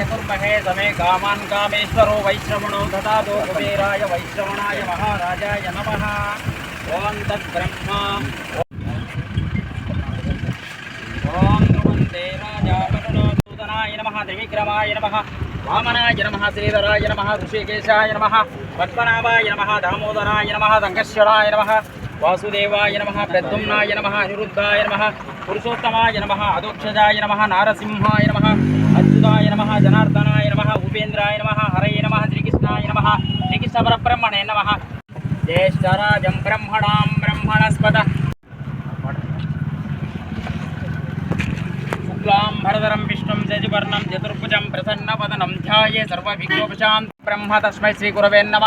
वैश्रवणाय कुर्महे समे कामान् कामेश्वरो वैश्रवणो ददातो कुबेराय वैश्रवणाय महाराजाय नमः। ॐ तद्ब्रह्मा। ॐ वंदे राजावरुणोदनाय नमः, त्रिविक्रमाय नमः, वामनाय नमः, श्रीधराय नमः, ऋषिकेशाय नमः, पद्मनाभाय नमः, दामोदराय नमः, दङ्गश्वराय नमः। వాసుదేవాయ నమ ప్రద్యుమ్నాయ నమ అనిరుద్ధాయ నమ పురుషోత్తమాయ నమ అధోక్షజాయ నమ నారసింహాయ నమ అచ్యుతాయ నమ జనార్దనాయ నమ ఉపేంద్రాయ నమ హరయ నమ శ్రీకృష్ణాయ నమ శ్రీకృష్ణ పరబ్రహ్మణే నమ. జ్యేష్ఠరాజం బ్రహ్మణాం బ్రహ్మణస్పద. శుక్లాం భరధరం విష్ణుం శశివర్ణం చతుర్భుజం ప్రసన్నవదనం ధ్యాయే సర్వవిఘ్నోపశాంత బ్రహ్మ తస్మై శ్రీగురవే నమ.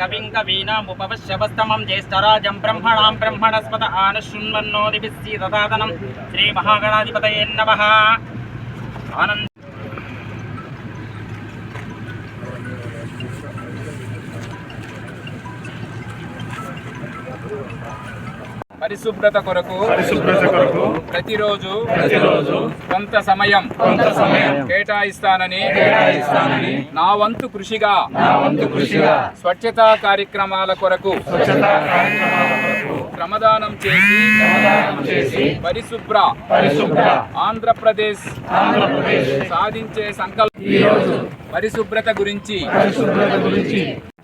కవిం కవీనాముపవశ్యవస్తమం జ్యేష్ఠరాజం బ్రహ్మణాం బ్రహ్మణస్పత ఆనశృణ్వన్నోదిభిస్సి తదాతనం శ్రీ ఆనంద Thank you. పరిశుభ్రత కొరకు పరిశుభ్రత కొరకు ప్రతిరోజు ప్రతిరోజు కొంత సమయం కొంత సమయం కేటాయిస్తానని కేటాయిస్తానని నా వంతు కృషిగా నా వంతు కృషిగా స్వచ్ఛతా కార్యక్రమాల కొరకు స్వచ్ఛతా కార్యక్రమాల కొరకు శ్రమదానం చేసి శ్రమదానం చేసి పరిశుభ్ర పరిశుభ్ర ఆంధ్రప్రదేశ్ ఆంధ్రప్రదేశ్ సాధించే సంకల్పం ఈరోజు పరిశుభ్రత గురించి పరిశుభ్రత గురించి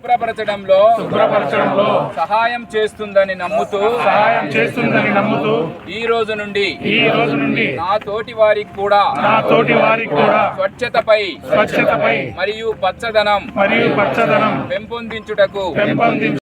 శుభ్రపరచడంలో శుభ్రపరచడంలో సహాయం చేస్తుందని నమ్ముతూ సహాయం చేస్తుందని నమ్ముతూ ఈ రోజు నుండి ఈ రోజు నుండి నా తోటి వారికి కూడా నా తోటి వారికి కూడా స్వచ్ఛతపై స్వచ్ఛతపై మరియు పచ్చదనం మరియు పచ్చదనం పెంపొందించుటకు పెంపొందించు